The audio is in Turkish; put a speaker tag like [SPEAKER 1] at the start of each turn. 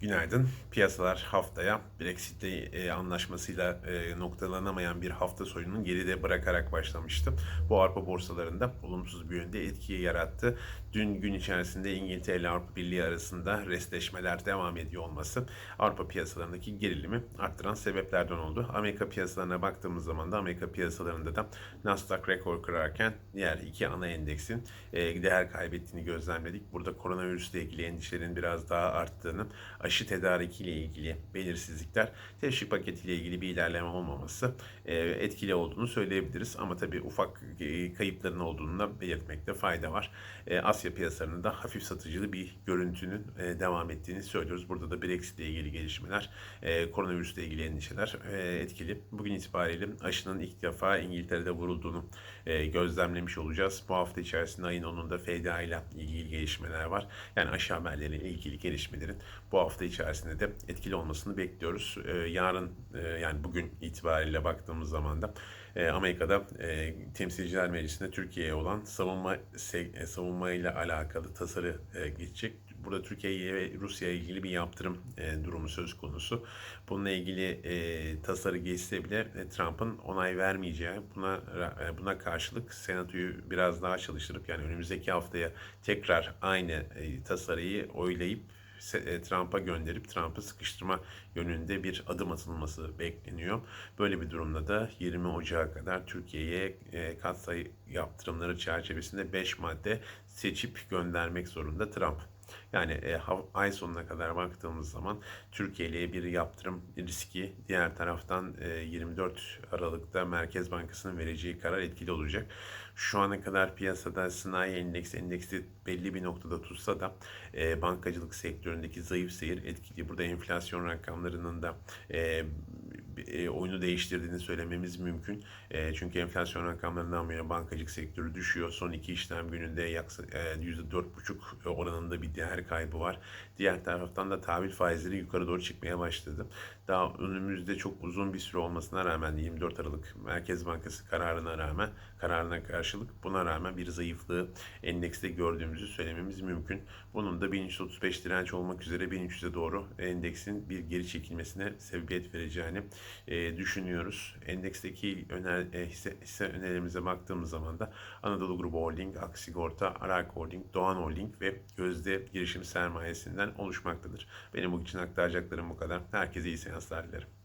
[SPEAKER 1] Günaydın. Piyasalar haftaya Brexit e, anlaşmasıyla e, noktalanamayan bir hafta sonunun geride bırakarak başlamıştı. Bu Avrupa borsalarında olumsuz bir yönde etkiyi yarattı. Dün gün içerisinde İngiltere ile Avrupa Birliği arasında restleşmeler devam ediyor olması Avrupa piyasalarındaki gerilimi arttıran sebeplerden oldu. Amerika piyasalarına baktığımız zaman da Amerika piyasalarında da Nasdaq rekor kırarken diğer iki ana endeksin e, değer kaybettiğini gözlemledik. Burada koronavirüsle ilgili endişelerin biraz daha arttığını, aşı tedarikiyle ilgili belirsizlikler, teşvik paketiyle ilgili bir ilerleme olmaması e, etkili olduğunu söyleyebiliriz. Ama tabii ufak e, kayıpların olduğunu da belirtmekte fayda var. E, Asya piyasalarında da hafif satıcılı bir görüntünün devam ettiğini söylüyoruz. Burada da Brexit ile ilgili gelişmeler, koronavirüsle ilgili endişeler etkili. Bugün itibariyle aşının ilk defa İngiltere'de vurulduğunu gözlemlemiş olacağız. Bu hafta içerisinde ayın 10'unda FDA ile ilgili gelişmeler var. Yani aşı haberleriyle ilgili gelişmelerin bu hafta içerisinde de etkili olmasını bekliyoruz. E, yarın e, yani bugün itibariyle baktığımız zaman da e, Amerika'da e, Temsilciler Meclisi'nde Türkiye'ye olan savunma se- e, savunma ile alakalı tasarı e, geçecek. Burada Türkiye'ye ve Rusya'ya ilgili bir yaptırım e, durumu söz konusu. Bununla ilgili e, tasarı geçse bile e, Trump'ın onay vermeyeceği, buna e, buna karşılık Senato'yu biraz daha çalıştırıp yani önümüzdeki haftaya tekrar aynı e, tasarıyı oylayıp Trump'a gönderip Trump'ı sıkıştırma yönünde bir adım atılması bekleniyor. Böyle bir durumda da 20 Ocağı kadar Türkiye'ye e, katsayı yaptırımları çerçevesinde 5 madde seçip göndermek zorunda Trump. Yani e, ay sonuna kadar baktığımız zaman Türkiye'ye bir yaptırım riski, diğer taraftan e, 24 Aralık'ta Merkez Bankası'nın vereceği karar etkili olacak. Şu ana kadar piyasada sanayi endeksi endeksi belli bir noktada tutsa da e, bankacılık sektöründeki zayıf seyir etkili. Burada enflasyon rakamlarının da e, e, oyunu değiştirdiğini söylememiz mümkün. E, çünkü enflasyon rakamlarından beri bankacılık sektörü düşüyor. Son iki işlem gününde yaksa, e, %4,5 oranında bir değer kaybı var. Diğer taraftan da tahvil faizleri yukarı doğru çıkmaya başladı. Daha önümüzde çok uzun bir süre olmasına rağmen 24 Aralık Merkez Bankası kararına rağmen kararına karşılık buna rağmen bir zayıflığı endekste gördüğümüzü söylememiz mümkün. Bunun da 1335 direnç olmak üzere 1300'e doğru endeksin bir geri çekilmesine sebebiyet vereceğini e, düşünüyoruz. Endeksteki öner, e, hisse, hisse önerilerimize baktığımız zaman da Anadolu Grubu Holding, Aksigorta, Arak Holding, Doğan Holding ve Gözde girişim sermayesinden oluşmaktadır. Benim bu için aktaracaklarım bu kadar. Herkese iyi seanslar dilerim.